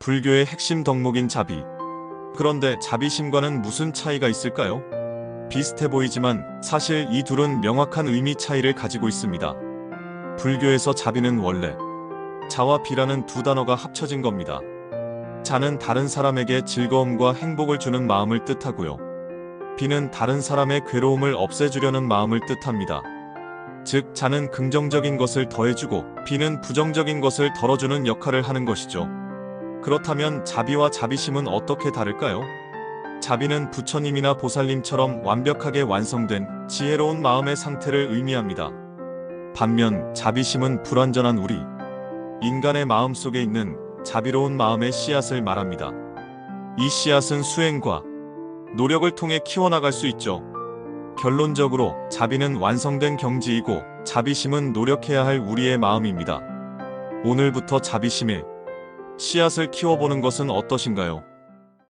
불교의 핵심 덕목인 자비. 그런데 자비심과는 무슨 차이가 있을까요? 비슷해 보이지만 사실 이 둘은 명확한 의미 차이를 가지고 있습니다. 불교에서 자비는 원래 자와 비라는 두 단어가 합쳐진 겁니다. 자는 다른 사람에게 즐거움과 행복을 주는 마음을 뜻하고요. 비는 다른 사람의 괴로움을 없애주려는 마음을 뜻합니다. 즉, 자는 긍정적인 것을 더해주고 비는 부정적인 것을 덜어주는 역할을 하는 것이죠. 그렇다면 자비와 자비심은 어떻게 다를까요? 자비는 부처님이나 보살님처럼 완벽하게 완성된 지혜로운 마음의 상태를 의미합니다. 반면 자비심은 불완전한 우리, 인간의 마음 속에 있는 자비로운 마음의 씨앗을 말합니다. 이 씨앗은 수행과 노력을 통해 키워나갈 수 있죠. 결론적으로 자비는 완성된 경지이고 자비심은 노력해야 할 우리의 마음입니다. 오늘부터 자비심에 씨앗을 키워보는 것은 어떠신가요?